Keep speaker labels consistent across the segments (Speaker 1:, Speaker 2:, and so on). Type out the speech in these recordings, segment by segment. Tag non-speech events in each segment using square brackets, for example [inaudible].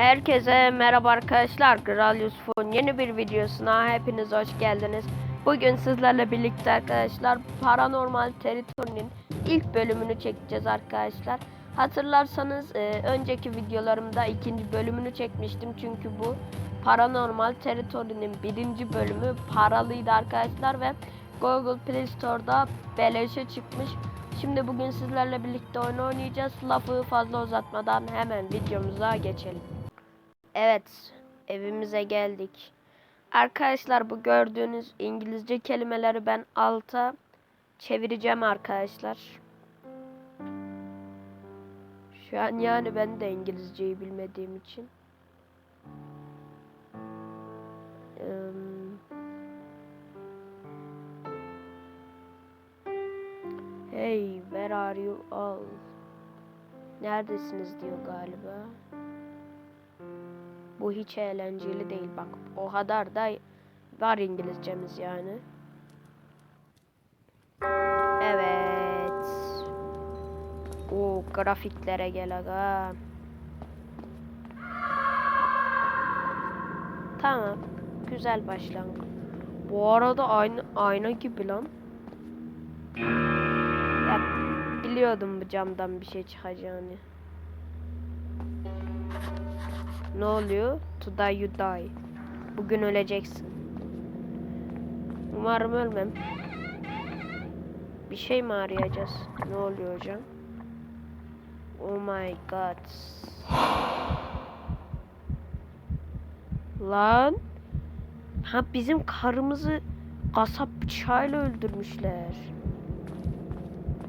Speaker 1: Herkese merhaba arkadaşlar. Kral Yusuf'un yeni bir videosuna hepiniz hoş geldiniz. Bugün sizlerle birlikte arkadaşlar Paranormal Territory'nin ilk bölümünü çekeceğiz arkadaşlar. Hatırlarsanız e, önceki videolarımda ikinci bölümünü çekmiştim çünkü bu Paranormal Territory'nin birinci bölümü paralıydı arkadaşlar ve Google Play Store'da beleşe çıkmış. Şimdi bugün sizlerle birlikte oyun oynayacağız. Lafı fazla uzatmadan hemen videomuza geçelim. Evet, evimize geldik. Arkadaşlar bu gördüğünüz İngilizce kelimeleri ben alta çevireceğim arkadaşlar. Şu an yani ben de İngilizceyi bilmediğim için. Hey, where are you all? Neredesiniz diyor galiba. Bu hiç eğlenceli değil bak. O kadar da var İngilizcemiz yani. Evet. O grafiklere gel aga. Tamam. Güzel başlangıç. Bu arada aynı ayna gibi lan. Ya biliyordum bu camdan bir şey çıkacağını. Ne oluyor? To die you die. Bugün öleceksin. Umarım ölmem. Bir şey mi arayacağız? Ne oluyor hocam? Oh my god. Lan. Ha bizim karımızı kasap bıçağıyla öldürmüşler.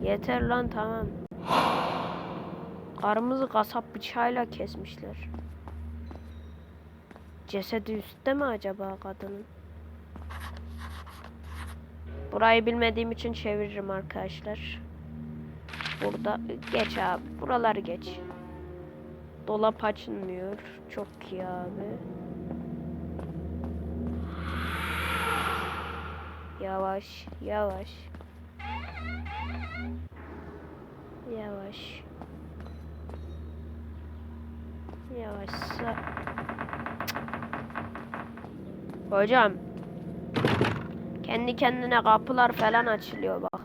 Speaker 1: Yeter lan tamam. Karımızı kasap bıçağıyla kesmişler. Cesedi üstte mi acaba kadının? Burayı bilmediğim için çeviririm arkadaşlar. Burada geç abi. Buraları geç. Dolap açılmıyor. Çok iyi abi. Yavaş, yavaş. Yavaş. Yavaşsa. Hocam. Kendi kendine kapılar falan açılıyor bak.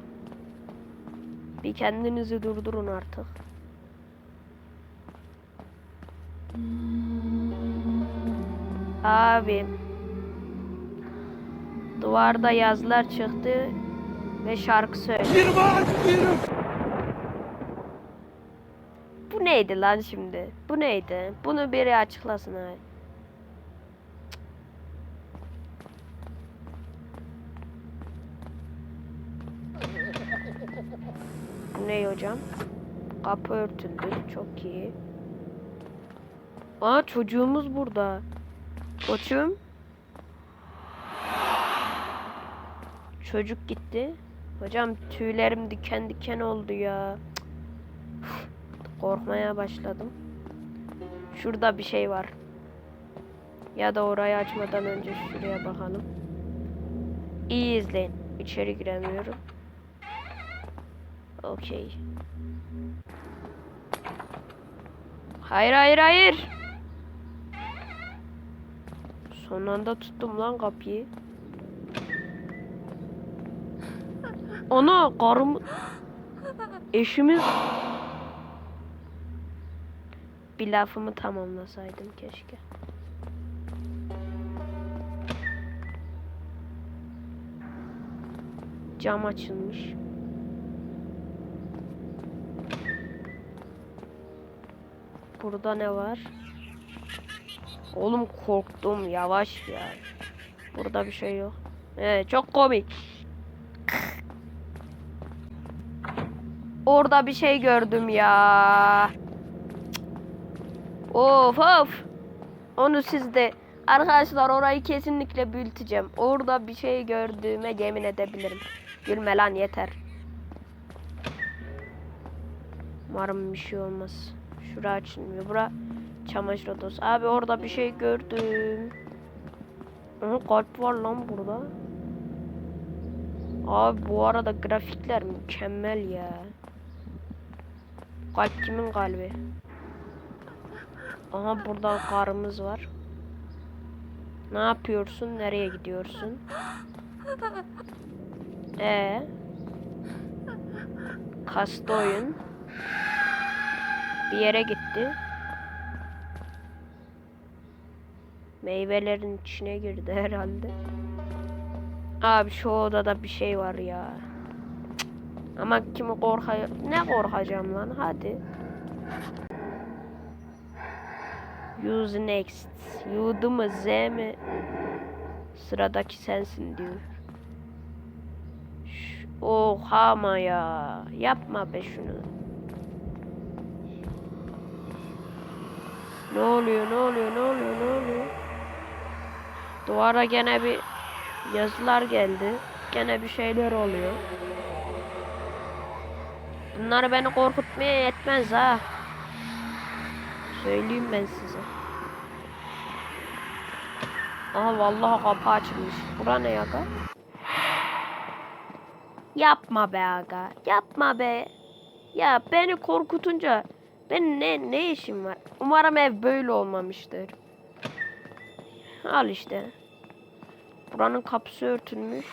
Speaker 1: Bir kendinizi durdurun artık. Abi. Duvarda yazılar çıktı ve şarkı söyledi. Neydi lan şimdi? Bu neydi? Bunu biri açıklasın abi. Bu ne hocam? Kapı örtüldü. Çok iyi. Aa çocuğumuz burada. Koçum. Çocuk gitti. Hocam tüylerim diken diken oldu ya. Korkmaya başladım. Şurada bir şey var. Ya da orayı açmadan önce şuraya bakalım. İyi izleyin. İçeri giremiyorum. Okey. Hayır hayır hayır. Son anda tuttum lan kapıyı. Ana karım eşimiz bir lafımı tamamlasaydım keşke. Cam açılmış. Burada ne var? Oğlum korktum yavaş ya. Burada bir şey yok. Evet çok komik. Orada bir şey gördüm ya. Of of. Onu sizde. Arkadaşlar orayı kesinlikle büyüteceğim. Orada bir şey gördüğüme yemin edebilirim. Gülme lan yeter. Umarım bir şey olmaz. Şura açılmıyor. Bura çamaşır odası. Abi orada bir şey gördüm. Aha, kalp var lan burada. Abi bu arada grafikler mükemmel ya. Kalp kimin kalbi? Aha burada karımız var. Ne yapıyorsun? Nereye gidiyorsun? E Kastı oyun. Bir yere gitti. Meyvelerin içine girdi [laughs] herhalde. Abi şu odada bir şey var ya. Cık. Ama kimi korkay ne korkacağım lan hadi. Use next. Yudu mu Z mi? Sıradaki sensin diyor. Oha ama ya. Yapma be şunu. Ne oluyor ne oluyor ne oluyor ne oluyor? Duvara gene bir yazılar geldi. Gene bir şeyler oluyor. Bunlar beni korkutmaya yetmez ha. Söyleyeyim ben size. Aha vallahi kapı açılmış. Bura ne aga? Yapma be aga. Yapma be. Ya beni korkutunca ben ne ne işim var? Umarım ev böyle olmamıştır. Al işte. Buranın kapısı örtülmüş.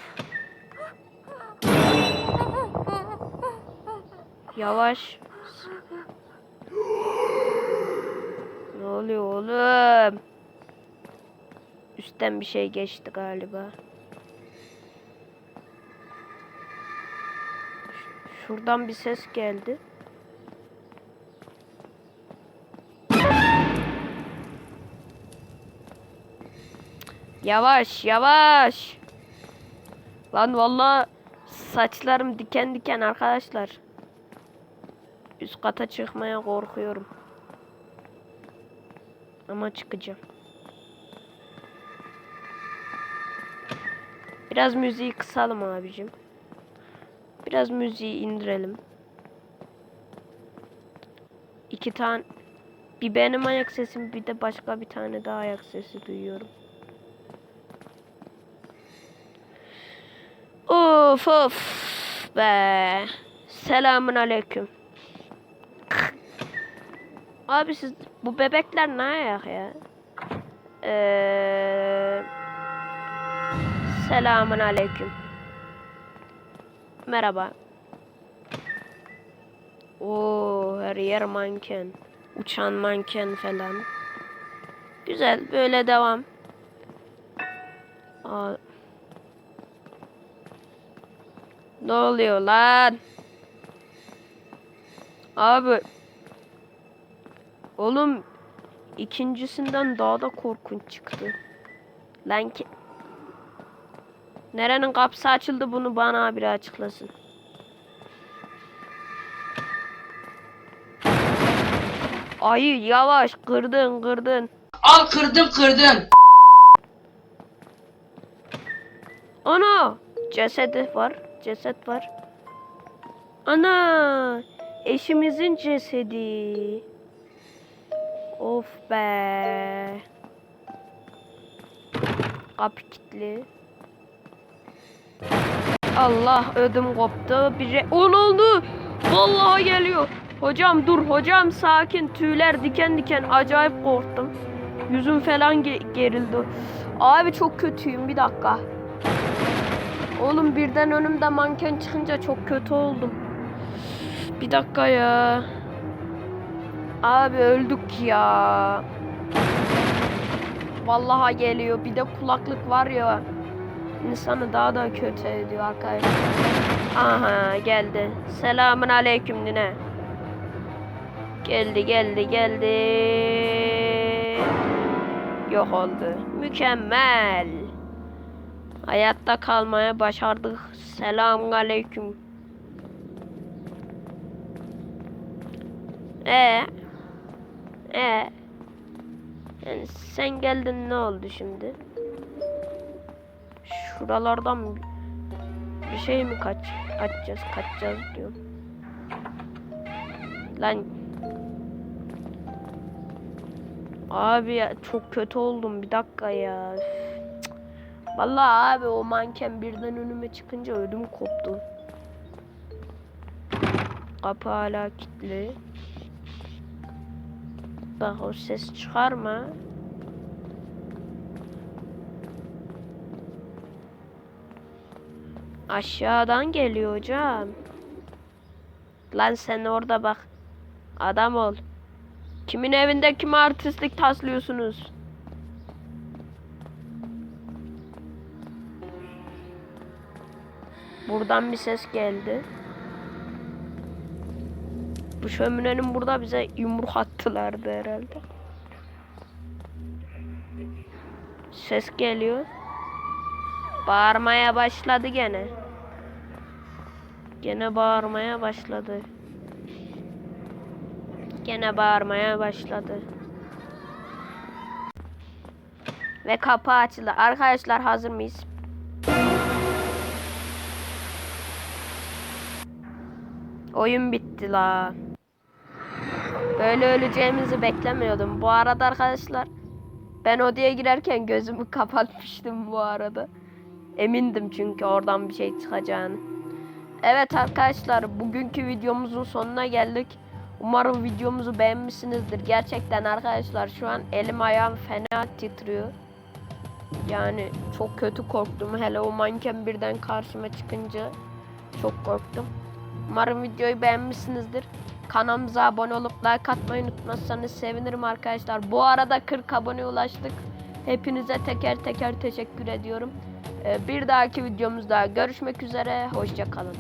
Speaker 1: Yavaş. Ne oluyor oğlum? Üstten bir şey geçti galiba. Şuradan bir ses geldi. Yavaş yavaş. Lan vallahi saçlarım diken diken arkadaşlar. Üst kata çıkmaya korkuyorum. Ama çıkacağım. Biraz müziği kısalım abicim. Biraz müziği indirelim. İki tane bir benim ayak sesim bir de başka bir tane daha ayak sesi duyuyorum. Of of be. Selamun aleyküm. Abi siz bu bebekler ne ayak ya? Eee Selamun aleyküm. Merhaba. Oo her yer manken. Uçan manken falan. Güzel böyle devam. Aa. Ne oluyor lan? Abi. Oğlum ikincisinden daha da korkunç çıktı. Lan ki Nerenin kapısı açıldı bunu bana biri açıklasın. Ayı yavaş kırdın kırdın.
Speaker 2: Al kırdım kırdın.
Speaker 1: Ana cesedi var ceset var. Ana eşimizin cesedi. Of be. Kapı kilitli. Allah ödüm koptu. Bir o ne oldu? Vallahi geliyor. Hocam dur hocam sakin. Tüyler diken diken acayip korktum. Yüzüm falan ge- gerildi. Abi çok kötüyüm bir dakika. Oğlum birden önümde manken çıkınca çok kötü oldum. Bir dakika ya. Abi öldük ya. Vallahi geliyor. Bir de kulaklık var ya. İnsanı daha da kötü ediyor arkadaşlar. Aha geldi. Selamun aleyküm nine. Geldi geldi geldi. Yok oldu. Mükemmel. Hayatta kalmaya başardık. Selamun aleyküm. E e yani sen geldin ne oldu şimdi? Şuralardan bir şey mi kaç açacağız kaçacağız diyorum. Lan Abi ya çok kötü oldum bir dakika ya. Cık. Vallahi abi o manken birden önüme çıkınca ödüm koptu. Kapı hala kilitli. Bak o ses çıkarma. Aşağıdan geliyor hocam. Lan sen orada bak. Adam ol. Kimin evinde kime artistlik taslıyorsunuz? Buradan bir ses geldi. Bu şöminenin burada bize yumruk attılardı herhalde. Ses geliyor. Bağırmaya başladı gene. Gene bağırmaya başladı. Gene bağırmaya başladı. Ve kapı açıldı. Arkadaşlar hazır mıyız? Oyun bitti la. Böyle öleceğimizi beklemiyordum. Bu arada arkadaşlar ben odaya girerken gözümü kapatmıştım bu arada. Emindim çünkü oradan bir şey çıkacağını. Evet arkadaşlar bugünkü videomuzun sonuna geldik. Umarım videomuzu beğenmişsinizdir. Gerçekten arkadaşlar şu an elim ayağım fena titriyor. Yani çok kötü korktum. Hele o manken birden karşıma çıkınca çok korktum. Umarım videoyu beğenmişsinizdir. Kanalımıza abone olup like atmayı unutmazsanız sevinirim arkadaşlar. Bu arada 40 abone ulaştık. Hepinize teker teker teşekkür ediyorum. Ee, Bir dahaki videomuzda görüşmek üzere. Hoşçakalın.